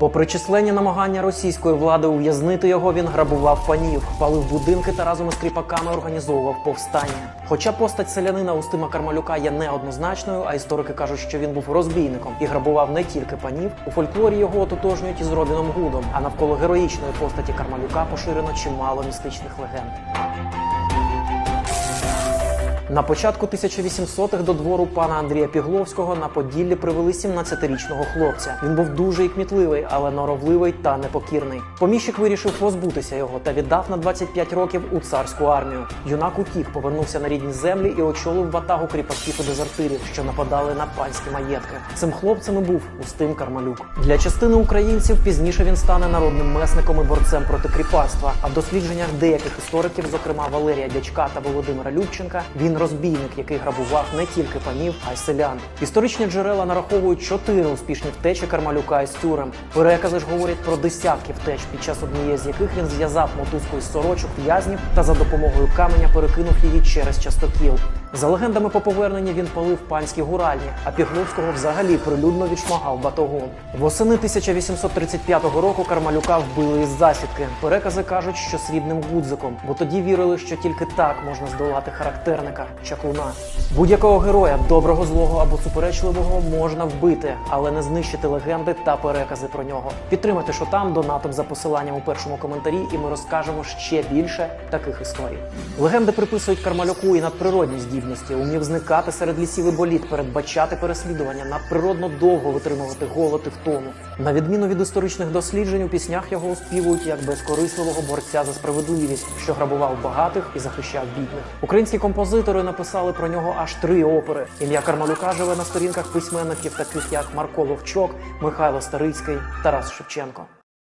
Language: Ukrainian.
Попри численні намагання російської влади ув'язнити його, він грабував панів, палив будинки та разом із кріпаками організовував повстання. Хоча постать селянина Устима Кармалюка є неоднозначною, а історики кажуть, що він був розбійником і грабував не тільки панів. У фольклорі його ототожнюють із Робіном Гудом. А навколо героїчної постаті Кармалюка поширено чимало містичних легенд. На початку 1800-х до двору пана Андрія Пігловського на Поділлі привели 17-річного хлопця. Він був дуже і кмітливий, але норовливий та непокірний. Поміщик вирішив позбутися його та віддав на 25 років у царську армію. Юнак утік, повернувся на рідні землі і очолив ватагу кріпаків і дезертирів, що нападали на панські маєтки. Цим хлопцем і був Устим Кармалюк. Для частини українців пізніше він стане народним месником і борцем проти кріпацтва. А в дослідженнях деяких істориків, зокрема Валерія Дячка та Володимира Любченка, він розбійник, який грабував не тільки панів, а й селян. Історичні джерела нараховують чотири успішні втечі Кармалюка із тюрем. Перекази ж говорять про десятки втеч, під час однієї з яких він зв'язав мотузку із сорочок в'язнів та за допомогою каменя перекинув її через частокіл. За легендами по поверненні він палив панські гуральні, а Пігловського взагалі прилюдно відшмагав батогом. Восени 1835 року Кармалюка вбили із засідки. Перекази кажуть, що срібним гудзиком, бо тоді вірили, що тільки так можна здолати характерника чаклуна. Будь-якого героя, доброго, злого або суперечливого, можна вбити, але не знищити легенди та перекази про нього. Підтримайте, що там донатом за посиланням у першому коментарі, і ми розкажемо ще більше таких історій. Легенди приписують Кармалюку і надприродні здібності, умів зникати серед лісів і боліт, передбачати переслідування, надприродно довго витримувати голод і втому. На відміну від історичних досліджень, у піснях його оспівують як безкорисливого борця за справедливість, що грабував багатих і захищав бідних. Українські композитори написали про нього аж три опери. Ім'я Кармалюка живе на сторінках письменників, таких як Марко Ловчок, Михайло Старицький, Тарас Шевченко.